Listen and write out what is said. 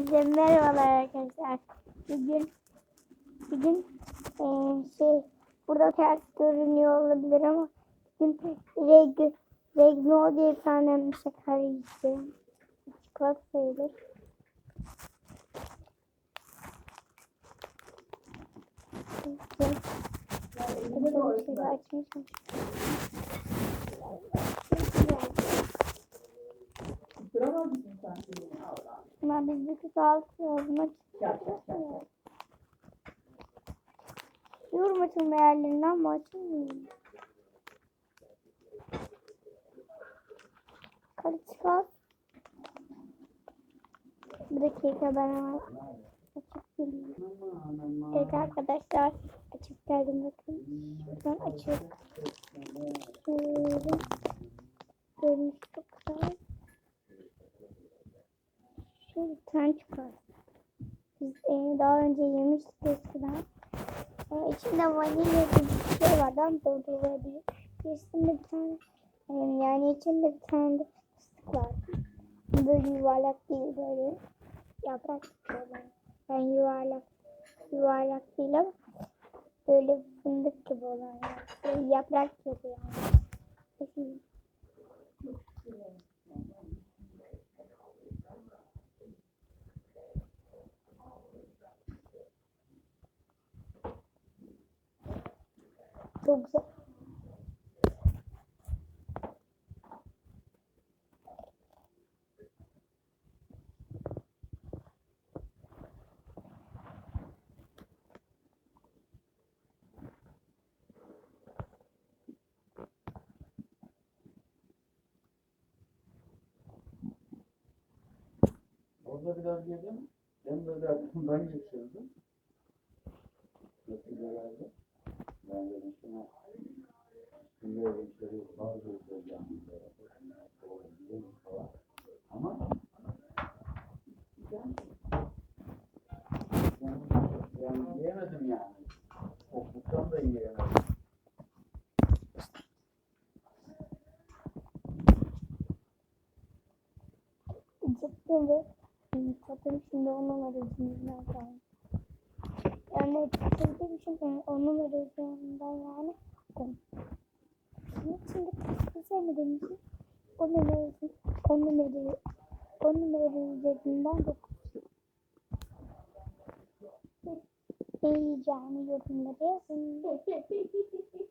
Hepinize merhabalar arkadaşlar. Bugün bugün eee, şey burada ters görünüyor olabilir ama bugün reg regno diye bir tane bir şeker yiyeceğim. Çikolata sayılır. Açmışım. Duramaz mısın Ama bizdeki sağlık yazmak gel. Yorum açılma yerlerinden mi açılmıyor? Karışık Bir dakika ben hemen açıp geleyim. Evet arkadaşlar açıp geldim bakın. Şuradan açık. Şöyle. Görünüş çok güzel. Şöyle bir tane çıkar. Biz e, daha önce yemiştik eskiden. E, içinde vanilya gibi bir şey vardı ama doldurulabilir. İçinde bir tane e, yani içinde bir tane de fıstık var. Böyle yuvarlak değil böyle yaprak böyle. Yani yuvarlak yuvarlak değil ama böyle fındık gibi olan yani. Böyle yaprak gibi yani. Çok güzel. Orada biraz yedim. Ben böyle aklımdan geçirdim. Resimlerde. Ben dedim şuna şimdi öyle içeri bazı göstereceğim. falan. Ama yani, yani yiyemedim yani. Okluktan da yiyemedim. Cidden ve tadım şimdi onun aracından kaldı. Yani tadım şimdi onun aracından yani. Şimdi şimdi kaç mi demişim? O numarası, o numarayı, o numarayı üzerinden dokuz. Ne yiyeceğini yorumlara yazın.